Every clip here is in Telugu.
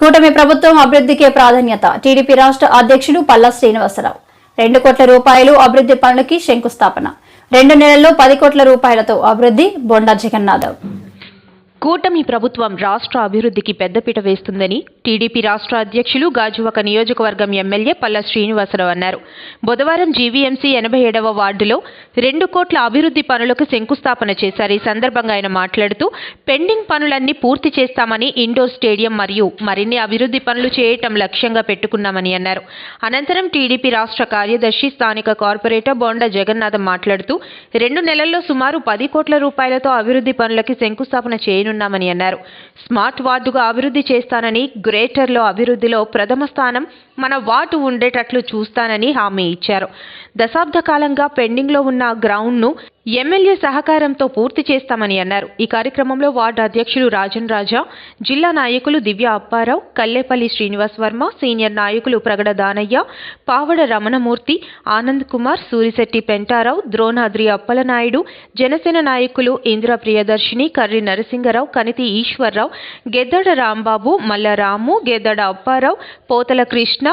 కూటమి ప్రభుత్వం అభివృద్ధికే ప్రాధాన్యత. టీడీపీ రాష్ట్ర అధ్యక్షుడు పల్లా శ్రీనివాసరావు. రెండు కోట్ల రూపాయలు అభివృద్ధి పనులకి శంకుస్థాపన. రెండు నెలల్లో పది కోట్ల రూపాయలతో అభివృద్ధి బొండా జగన్నాథ్. కూటమి ప్రభుత్వం రాష్ట్ర అభివృద్ధికి పెద్దపీట వేస్తుందని టీడీపీ రాష్ట్ర అధ్యక్షులు గాజువాక నియోజకవర్గం ఎమ్మెల్యే పల్ల శ్రీనివాసరావు అన్నారు. బుధవారం జీవీఎంసీ ఎనభై ఏడవ వార్డులో రెండు కోట్ల అభివృద్ధి పనులకు శంకుస్థాపన చేశారు. ఈ సందర్భంగా ఆయన మాట్లాడుతూ పెండింగ్ పనులన్నీ పూర్తి చేస్తామని ఇండోర్ స్టేడియం మరియు మరిన్ని అభివృద్ధి పనులు చేయటం లక్ష్యంగా పెట్టుకున్నామని అన్నారు. అనంతరం టీడీపీ రాష్ట్ర కార్యదర్శి స్థానిక కార్పొరేటర్ బొండ జగన్నాథం మాట్లాడుతూ రెండు నెలల్లో సుమారు పది కోట్ల రూపాయలతో అభివృద్ధి పనులకి శంకుస్థాపన చేయనున్నామని అన్నారు. స్మార్ట్ వార్డుగా అభివృద్ధి చేస్తానని గ్రేటర్లో అభివృద్ధిలో ప్రథమ స్థానం మన వార్డు ఉండేటట్లు చూస్తానని హామీ ఇచ్చారు. దశాబ్ద కాలంగా పెండింగ్లో ఉన్న గ్రౌండ్ను ఎమ్మెల్యే సహకారంతో పూర్తి చేస్తామని అన్నారు. ఈ కార్యక్రమంలో వార్డు అధ్యక్షులు రాజన్ రాజా జిల్లా నాయకులు దివ్య అప్పారావు కల్లేపల్లి శ్రీనివాస్ వర్మ సీనియర్ నాయకులు ప్రగడ దానయ్య పావడ రమణమూర్తి ఆనంద్ కుమార్ సూరిశెట్టి పెంటారావు ద్రోణాద్రి అప్పలనాయుడు జనసేన నాయకులు ఇందిరా ప్రియదర్శిని కర్రి నరసింగరావు కనితి ఈశ్వర్రావు గెద్దడ రాంబాబు మల్ల Ramu Geddada Apparao Potala Krishna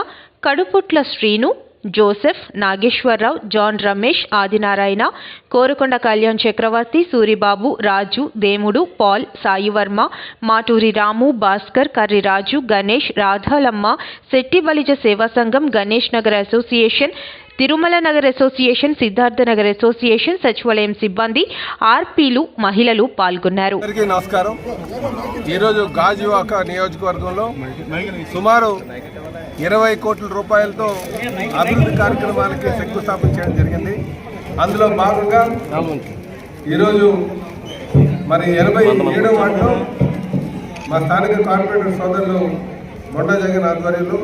Kaduputla Srinu Joseph Nageswararao John Ramesh Adinarayana Korukonda Kalyan Chakravarthi Suribabu Raju Demudu Paul Saivarma Maturi Ramu Bhaskar Karri Raju Ganesh Radhalamma Setti Balija Seva Sangham Ganesh Nagar association Tirumala Nagar association Siddhartha Nagar association సచివాలయం సిబ్బంది ఆర్పీలు మహిళలు పాల్గొన్నారు. నమస్కారం. ఈరోజు గాజువాక నియోజకవర్గంలో సుమారు ఇరవై కోట్ల రూపాయలతో అభివృద్ధి కార్యక్రమాలకి శంకుస్థాపన చేయడం జరిగింది. అందులో భాగంగా ఈరోజు మరి ఎనభై ఏడవ మా స్థానిక కార్పొరేటర్ సోదరులు మొండ జగన్ ఆధ్వర్యంలో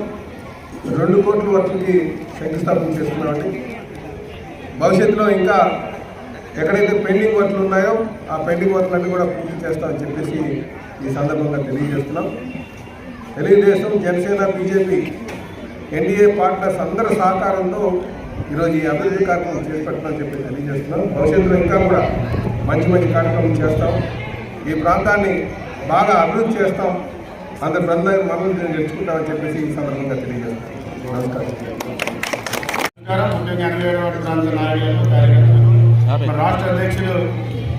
రెండు కోట్ల వరకుకి శంకుస్థాపన చేస్తున్నామండి భవిష్యత్తులో ఇంకా ఎక్కడైతే పెండింగ్ వర్క్లు ఉన్నాయో ఆ పెండింగ్ వర్క్లన్నీ కూడా పూర్తి చేస్తామని చెప్పేసి ఈ సందర్భంగా తెలియజేస్తున్నాం. Telugu Desam Janasena BJP NDA partners అందరి సహకారంతో ఈరోజు ఈ అభివృద్ధి కార్యక్రమం చేపట్టామని చెప్పి తెలియజేస్తున్నాం. భవిష్యత్తులో ఇంకా కూడా మంచి మంచి కార్యక్రమం చేస్తాం. ఈ ప్రాంతాన్ని బాగా అభివృద్ధి చేస్తాం. అందరి బృందాన్ని మనం తెచ్చుకుంటామని చెప్పేసి ఈ సందర్భంగా తెలియజేస్తాం నమస్కారం. నమస్కారం. ముఖ్యంగా ప్రాంత కార్యకర్తలు. రాష్ట్ర అధ్యక్షులు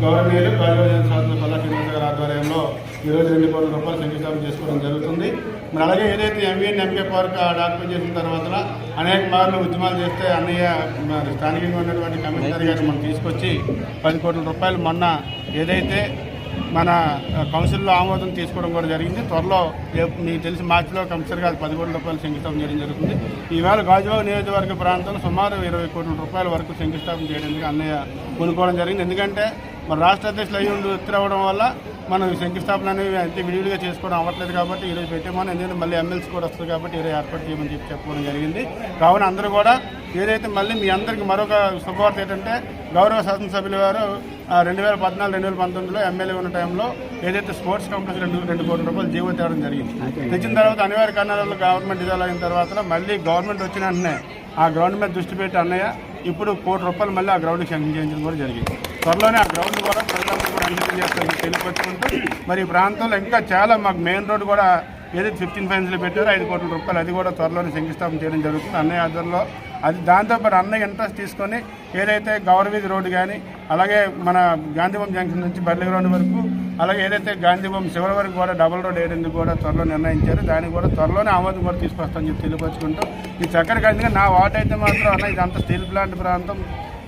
గౌరవనీయులు రాజభవన్ శాసన పల్లా శ్రీనివాస గారి ఆధ్వర్యంలో ఈరోజు రెండు కోట్ల రూపాయలు శంకుస్థాపన చేసుకోవడం జరుగుతుంది. మరి అలాగే ఏదైతే ఎంవీఎన్ ఎంకే పార్క్ డాక్యుమెంట్ చేసిన తర్వాత అనేక మార్లు ఉద్యమాలు చేస్తే అన్నయ్య స్థానికంగా ఉన్నటువంటి కమిషనర్ గారిని మనం తీసుకొచ్చి పది కోట్ల రూపాయలు మొన్న ఏదైతే మన కౌన్సిల్లో ఆమోదం తీసుకోవడం కూడా జరిగింది. త్వరలో రేపు మీకు తెలిసి మార్చిలో కమిషనర్ గారు పది కోట్ల రూపాయలు శంకుస్థాపన చేయడం జరుగుతుంది. ఈవేళ గాజువాక నియోజకవర్గ ప్రాంతంలో సుమారు ఇరవై కోట్ల రూపాయల వరకు శంకుస్థాపన చేయడానికి అన్నయ్య కొనుక్కోవడం జరిగింది. ఎందుకంటే మన రాష్ట్ర అధ్యక్షులు అయ్యి ఉండి ఉత్తరవడం వల్ల మనం శంకుస్థాపన అనేవి అంతే విడివిడిగా చేసుకోవడం అవ్వట్లేదు కాబట్టి ఈరోజు పెట్టేమని ఎందుకంటే మళ్ళీ ఎమ్మెల్సీ కూడా వస్తుంది కాబట్టి ఈరోజు ఏర్పాటు చేయమని చెప్పి చెప్పడం జరిగింది. కావున అందరూ కూడా ఏదైతే మళ్ళీ మీ అందరికీ మరొక శుభవార్త ఏంటంటే గౌరవ శాసనసభ్యుల గారు రెండు వేల పద్నాలుగు రెండు వేల పంతొమ్మిదిలో ఎమ్మెల్యే ఉన్న టైంలో ఏదైతే స్పోర్ట్స్ కాంప్లెక్స్ రెండు రెండు కోట్ల రూపాయలు జీవో తేవడం జరిగింది. తెచ్చిన తర్వాత అనివార్య కారణాలలో గవర్నమెంట్ డిజాల్వ్ అయిన తర్వాత మళ్ళీ గవర్నమెంట్ వచ్చిన వెంటనే ఆ గ్రౌండ్ మీద దృష్టి పెట్టి అన్నయ్య ఇప్పుడు కోటి రూపాయలు మళ్ళీ ఆ గ్రౌండ్కి శాంక్షన్ చేయించడం కూడా జరిగింది. త్వరలోనే ఆ గ్రౌండ్ కూడా ప్రజలందరూ కూడా అంకితం చేస్తారని తెలియపరుచుకుంటూ మరి ఈ ప్రాంతంలో ఇంకా చాలా మాకు మెయిన్ రోడ్ కూడా ఏదైతే ఫిఫ్టీన్ ఫైన్స్లో పెట్టారో ఐదు కోట్ల రూపాయలు అది కూడా త్వరలోనే శంకుస్థాపన చేయడం జరుగుతుంది. అన్నయ్య ఆధ్వర్యంలో అది దాంతోపాటు అన్నయ్య ఇంట్రెస్ట్ తీసుకొని ఏదైతే గౌరవీధి రోడ్డు కానీ అలాగే మన గాంధీభవన్ జంక్షన్ నుంచి బర్లి గ్రౌండ్ వరకు అలాగే ఏదైతే గాంధీభవన్ చివరి వరకు కూడా డబుల్ రోడ్ వేయడానికి కూడా త్వరలో నిర్ణయించారు. దానికి కూడా త్వరలోనే ఆమోదం కూడా తీసుకొస్తామని చెప్పి తెలియపరుచుకుంటూ ఈ చక్కెర కలిసి నా వార్డు అయితే మాత్రం అన్న ఇదంతా స్టీల్ ప్లాంట్ ప్రాంతం.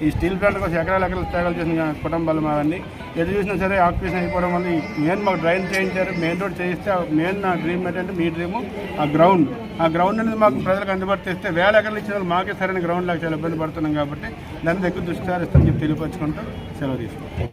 ఈ స్టీల్ ప్లాంట్ కోసం ఎకరాలు ఎకరాలు త్యాగాలు చేసిన కుటుంబాలు అవన్నీ. ఎటు చూసినా సరే ఆక్యుపేషన్ అయిపోవడం వల్ల మెయిన్ మాకు డ్రైన్ చేయించారు. మెయిన్ రోడ్ చేయిస్తే మెయిన్ నా డ్రీమ్ ఏంటంటే మీ డ్రీము ఆ గ్రౌండ్. ఆ గ్రౌండ్ అనేది మాకు ప్రజలకు అందుబాటు చేస్తే వేల ఎకరాలు ఇచ్చిన వాళ్ళు మాకే సరైన గ్రౌండ్ లాగా చాలా ఇబ్బంది పడుతున్నాం కాబట్టి దాన్ని ఎక్కువ దృష్టి సారిస్తామని చెప్పి తెలియపరచుకుంటూ సెలవు తీసుకుంటాం